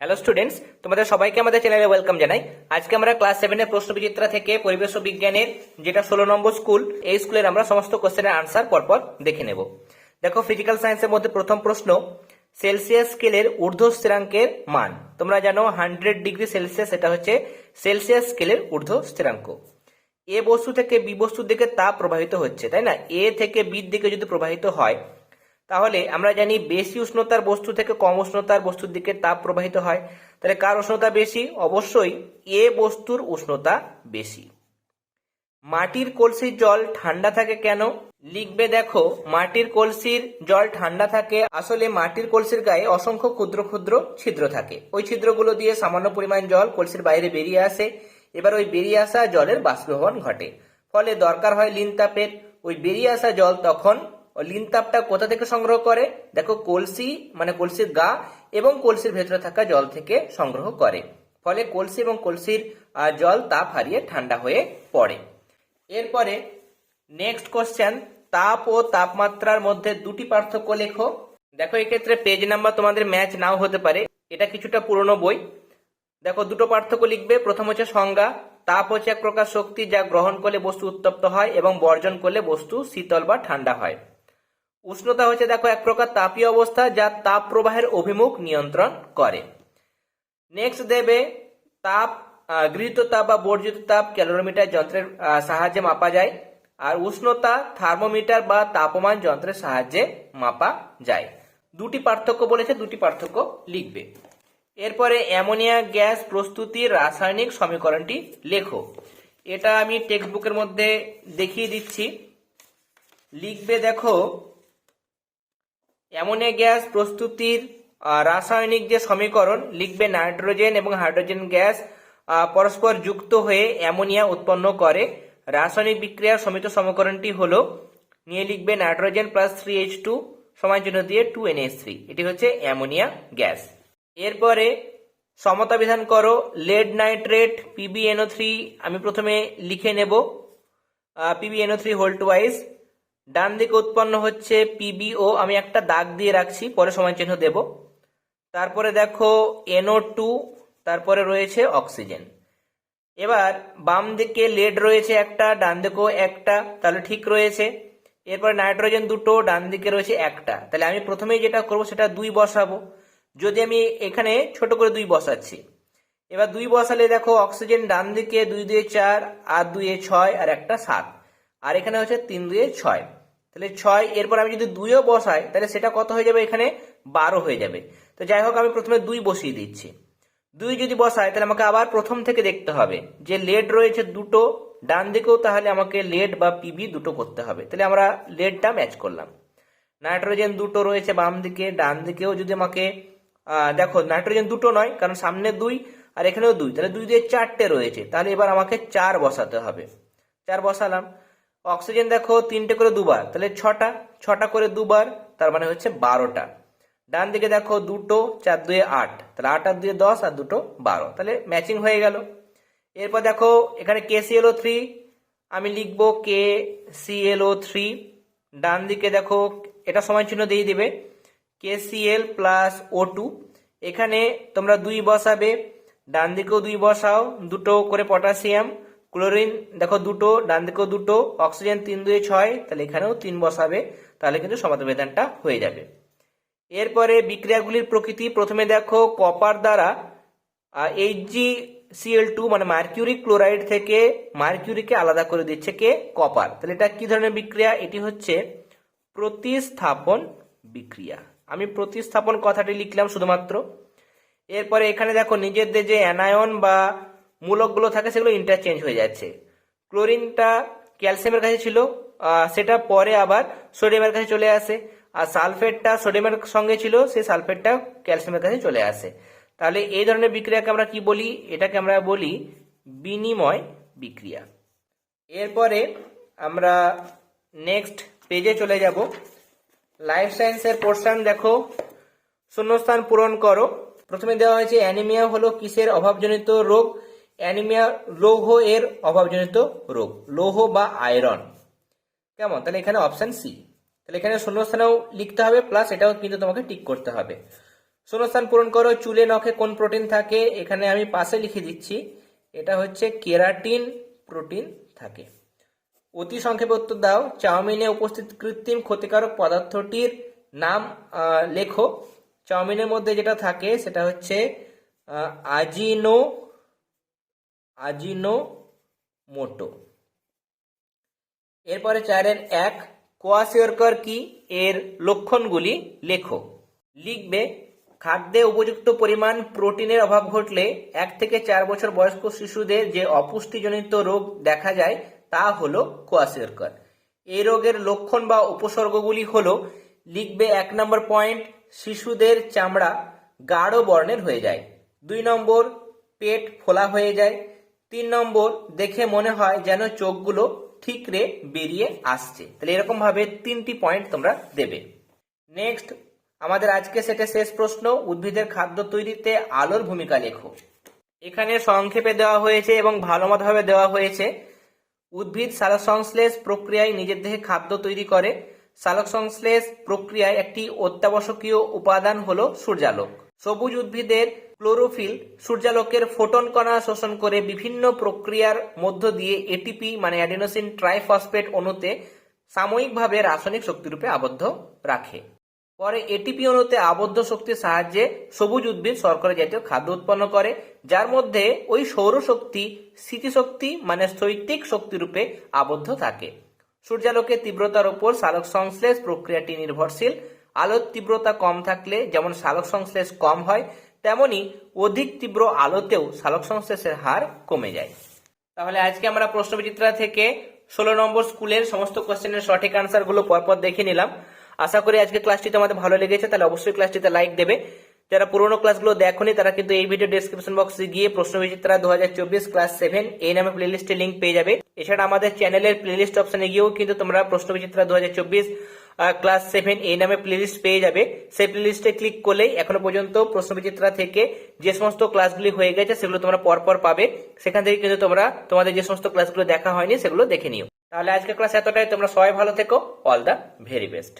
Hello students তোমাদের সবাইকে আমাদের চ্যানেলে ওয়েলকাম জানাই। আজকে আমরা ক্লাস সেভেনের প্রশ্ন বিচিত্রা থেকে পরিবেশ ও বিজ্ঞানের যেটা ষোলো নম্বর স্কুল এই স্কুলের আমরা সমস্ত কোশ্চেনের আনসার পরপর দেখে নেব। দেখো ফিজিক্যাল সায়েন্সের মধ্যে প্রথম প্রশ্ন সেলসিয়াস স্কেলের ঊর্ধ্ব স্থিরাঙ্কের মান। তোমরা জানো হান্ড্রেড ডিগ্রি সেলসিয়াস এটা হচ্ছে সেলসিয়াস স্কেলের ঊর্ধ্ব স্থিরাঙ্ক। এ বস্তু থেকে বি বস্তুর দিকে তাপ প্রবাহিত হচ্ছে, তাই না? এ থেকে বির দিকে যদি প্রবাহিত হয় তাহলে আমরা জানি বেশি উষ্ণতার বস্তু থেকে কম উষ্ণতার বস্তুর দিকে তাপ প্রবাহিত হয়। তাহলে কার উষ্ণতা বেশি? অবশ্যই এ বস্তুর উষ্ণতা বেশি। মাটির কলসির জল ঠান্ডা থাকে কেন? লিখবে দেখো, মাটির কলসির জল ঠান্ডা থাকে, আসলে মাটির কলসির গায়ে অসংখ্য ক্ষুদ্র ক্ষুদ্র ছিদ্র থাকে। ওই ছিদ্রগুলো দিয়ে সামান্য পরিমাণ জল কলসির বাইরে বেরিয়ে আসে। এবার ওই বেরিয়ে আসা জলের বাষ্পীভবন ঘটে। ফলে দরকার হয় লিন তাপের। ওই বেরিয়ে আসা জল তখন ওই লিন তাপটা কোথা থেকে সংগ্রহ করে? দেখো, কলসি মানে কলসির গা এবং কলসির ভেতরে থাকা জল থেকে সংগ্রহ করে। ফলে কলসি এবং কলসির জল তাপ হারিয়ে ঠান্ডা হয়ে পড়ে। এরপরে নেক্সট কোশ্চেন তাপ ও তাপমাত্রার মধ্যে দুটি পার্থক্য লেখো। দেখো, এক্ষেত্রে পেজ নাম্বার তোমাদের ম্যাচ নাও হতে পারে। এটা কিছুটা পুরনো বই। দেখো, দুটো পার্থক্য লিখবে। প্রথম হচ্ছে সংজ্ঞা। তাপ হচ্ছে এক প্রকার শক্তি যা গ্রহণ করলে বস্তু উত্তপ্ত হয় এবং বর্জন করলে বস্তু শীতল বা ঠান্ডা হয়। উষ্ণতা হচ্ছে দেখো এক প্রকার তাপীয় অবস্থা যা তাপ প্রবাহের অভিমুখ নিয়ন্ত্রণ করে। নেক্সট দেবে তাপ গৃহীত তাপ বা বর্জিত তাপ ক্যালোরিমিটার যন্ত্রের সাহায্যে মাপা যায়। আর উষ্ণতা থার্মোমিটার বা তাপমান যন্ত্রের সাহায্যে মাপা যায়। দুটি পার্থক্য বলেছে, দুটি পার্থক্য লিখবে। এরপরে অ্যামোনিয়া গ্যাস প্রস্তুতির রাসায়নিক সমীকরণটি লেখো। এটা আমি টেক্সট বুকের মধ্যে দেখিয়ে দিচ্ছি। লিখবে দেখো অ্যামোনিয়া গ্যাস প্রস্তুতির রাসায়নিক যে সমীকরণ, লিখবে নাইট্রোজেন এবং হাইড্রোজেন গ্যাস পরস্পর যুক্ত হয়ে অ্যামোনিয়া উৎপন্ন করে। রাসায়নিক বিক্রিয়ার সমিত সমীকরণটি হল, নিয়ে লিখবে nitrogen plus three H two সমান চিহ্ন দিয়ে টু এন থ্রি। এটি হচ্ছে অ্যামোনিয়া গ্যাস। এরপরে সমতা বিধান করো, লেড নাইট্রেট পিবিএনও থ্রি, আমি প্রথমে লিখে নেব পিবিএনও থ্রি হোল্ট ওয়াইজ। ডান দিকে উৎপন্ন হচ্ছে পিবিও আমি একটা দাগ দিয়ে রাখছি, পরে সমান চিহ্ন দেব। তারপরে দেখো এনও টু তারপরে রয়েছে অক্সিজেন। এবার বাম দিকে লেড রয়েছে একটা, ডান দিকেও একটা, তাহলে ঠিক রয়েছে। এরপর নাইট্রোজেন দুটো, ডান দিকে রয়েছে একটা। তাহলে আমি প্রথমেই যেটা করব সেটা দুই বসাবো। যদি আমি এখানে ছোট করে দুই বসাচ্ছি, এবার দুই বসালে দেখো অক্সিজেন ডান দিকে দুই দুয়ে চার, আর দুয়ে ছয়, আর একটা সাত। আর এখানে হচ্ছে তিন দুয়ে ছয়। তাহলে ছয়, এরপর আমি যদি দুইও বসাই, তাহলে সেটা কত হয়ে যাবে? এখানে বারো হয়ে যাবে। তো যাই হোক, আমি প্রথমে দুই বসিয়ে দিচ্ছি। দুই যদি বসাই, তাহলে আমাকে আবার প্রথম থেকে দেখতে হবে। যে লেড রয়েছে দুটো, ডান দিকেও তাহলে আমাকে লেড বা পিবি দুটো করতে হবে। তাহলে আমরা লেডটা ম্যাচ করলাম। নাইট্রোজেন দুটো রয়েছে বাম দিকে, ডান দিকেও যদি আমাকে দেখো, নাইট্রোজেন দুটো নয়, কারণ সামনে দুই আর এখানেও দুই। তাহলে দুই দিয়ে চারটে রয়েছে। তাহলে এবার আমাকে চার বসাতে হবে। চার বসালাম। অক্সিজেন দেখো তিনটে করে দুবার, তাহলে ছটা ছটা করে দুবার, তার মানে হচ্ছে বারোটা। ডান দিকে দেখো দুটো, চার দুয়ে আট, তাহলে আট আর দুয়ে দশ আর দুটো বারো, তাহলে ম্যাচিং হয়ে গেল। এরপর দেখো এখানে কে সি সিএলও থ্রি আমি লিখব কে সিএলও থ্রি ডান দিকে দেখো এটা সময় চিহ্ন দিয়ে দিবে K CL plus O two এখানে তোমরা দুই বসাবে, ডান দিকেও দুই বসাও, দুটো করে পটাশিয়াম ক্লোরিন, দেখো দুটো, ডান দিকেও দুটো, অক্সিজেন তিন, দুয়ে ছয়, তাহলে এখানেও তিন বসাবে, তাহলে কিন্তু সমাধান হয়ে যাবে। এরপরে বিক্রিয়াগুলির প্রকৃতি, প্রথমে দেখো কপার দ্বারা H G C L two মানে মার্কিউরি ক্লোরাইড থেকে মার্কিউরিকে আলাদা করে দিচ্ছে কে? কপার তাহলে এটা কি ধরনের বিক্রিয়া? এটি হচ্ছে প্রতিস্থাপন বিক্রিয়া। আমি প্রতিস্থাপন কথাটি লিখলাম শুধুমাত্র। এরপরে এখানে দেখো নিজেদের যে অ্যানায়ন বা মূলকগুলো থাকে সেগুলো ইন্টারচেঞ্জ হয়ে যাচ্ছে। ক্লোরিনটা ক্যালসিয়ামের কাছে ছিল সেটা পরে আবার সোডিয়ামের কাছে চলে আসে। আর সালফেটটা সোডিয়ামের সঙ্গে ছিল, সেই সালফেটটা ক্যালসিয়ামের কাছে চলে আসে। তাহলে এই ধরনের বিক্রিয়াকে আমরা কি বলি? এটাকে আমরা বলি বিনিময় বিক্রিয়া। এরপরে আমরা নেক্সট পেজে চলে যাব। লাইফ সায়েন্সের পোর্শন দেখো। শূন্যস্থান পূরণ করো। প্রথমে দেওয়া হয়েছে অ্যানিমিয়া হলো কিসের অভাবজনিত রোগ? অ্যানিমিয়া লৌহ এর অভাবজনিত রোগ, লৌহ বা আয়রন। কেমন? তাহলে এখানে অপশন সি তাহলে এখানে শূন্যস্থানেও লিখতে হবে প্লাস এটাও কিন্তু তোমাকে টিক করতে হবে। শূন্যস্থান পূরণ করো, চুলে, নখে কোন প্রোটিন থাকে? এখানে আমি পাশে লিখে দিচ্ছি, এটা হচ্ছে কেরাটিন প্রোটিন থাকে। অতি সংক্ষেপে উত্তর দাও, চাউমিনে উপস্থিত কৃত্রিম ক্ষতিকারক পদার্থটির নাম লেখো। চাউমিনের মধ্যে যেটা থাকে, সেটা হচ্ছে আজিনো আজিনো মোটো এরপরে চারের এক কোয়াশিয়রকর কি? এর লক্ষণগুলি লেখো। লিখবে, খাদ্যে উপযুক্ত পরিমাণ প্রোটিনের অভাব ঘটলে এক থেকে চার বছর বয়স্ক শিশুদের যে অপুষ্টিজনিত রোগ দেখা যায় তা হলো কোয়াশিয়রকর এই রোগের লক্ষণ বা উপসর্গগুলি হলো, লিখবে এক নম্বর পয়েন্ট, শিশুদের চামড়া গাঢ় বর্ণের হয়ে যায়। দুই নম্বর, পেট ফোলা হয়ে যায়। তিন নম্বর, দেখে মনে হয় যেন চোখগুলো ঠিকরে বেরিয়ে আসছে। তাহলে এরকম ভাবে তিনটি পয়েন্ট তোমরা দেবে। নেক্সট আমাদের আজকে সেটা শেষ প্রশ্ন, উদ্ভিদের খাদ্য তৈরিতে আলোর ভূমিকা লেখো। এখানে সংক্ষেপে দেওয়া হয়েছে এবং ভালো মতভাবে দেওয়া হয়েছে। উদ্ভিদ সালোক সংশ্লেষ প্রক্রিয়ায় নিজের দেহে খাদ্য তৈরি করে। সালোক সংশ্লেষ প্রক্রিয়ায় একটি অত্যাবশ্যকীয় উপাদান হলো সূর্যালোক। সবুজ উদ্ভিদের ক্লোরোফিল সূর্যালোকের ফোটন কণা শোষণ করে বিভিন্ন প্রক্রিয়ার মধ্য দিয়ে এটিপি মানে অ্যাডিনোসিন ট্রাইফসফেট অণুতে সাময়িকভাবে রাসায়নিক শক্তিরূপে আবদ্ধ রাখে। পরে এটিপি অণুতে আবদ্ধ শক্তির সাহায্যে সবুজ উদ্ভিদ শর্করা জাতীয় খাদ্য উৎপন্ন করে, যার মধ্যে ওই সৌরশক্তি স্মৃতিশক্তি মানে স্থৈতিক শক্তিরূপে আবদ্ধ থাকে। সূর্যালোকের তীব্রতার উপর সালোক সংশ্লেষ প্রক্রিয়াটি নির্ভরশীল। আলোর তীব্রতা কম থাকলে, যেমন সালোক সংশ্লেষ কম হয় তেমনি অধিক তীব্র আলোতেও সালোক সংশ্লেষের হার কমে যায়। তাহলে আজকে আমরা প্রশ্নবিচিত্রা থেকে ষোলো নম্বর স্কুলের সমস্ত কোশ্চেনের সঠিক আনসারগুলো পরপর দেখে নিলাম। আশা করি আজকে ক্লাসটি তোমাদের ভালো লেগেছে, তাহলে অবশ্যই ক্লাসটিতে লাইক দেবে। যারা পুরোনো ক্লাসগুলো দেখোনি, তারা কিন্তু এই ভিডিও ডেসক্রিপশন বক্সে গিয়ে প্রশ্নবিচিত্রা দু হাজার চব্বিশ ক্লাস সেভেন এই নামে প্লেলিস্টে লিঙ্ক পেয়ে যাবে। এছাড়া আমাদের চ্যানেলের প্লেলিস্ট অপশনে গিয়েও কিন্তু তোমরা প্রশ্নবিচিত্রা দু হাজার চব্বিশ ক্লাস সেভেন এই নামে প্লেলিস্ট পেয়ে যাবে। সেই প্লেলিস্টে ক্লিক করলেই এখনও পর্যন্ত প্রশ্নবিচিত্রা থেকে যে সমস্ত ক্লাসগুলি হয়ে গেছে, সেগুলো তোমরা পরপর পাবে। সেখান থেকে কিন্তু তোমরা তোমাদের যে সমস্ত ক্লাসগুলো দেখা হয়নি, সেগুলো দেখে নিও। তাহলে আজকের ক্লাস এতটাই। তোমরা সবাই ভালো থেকো। All the very best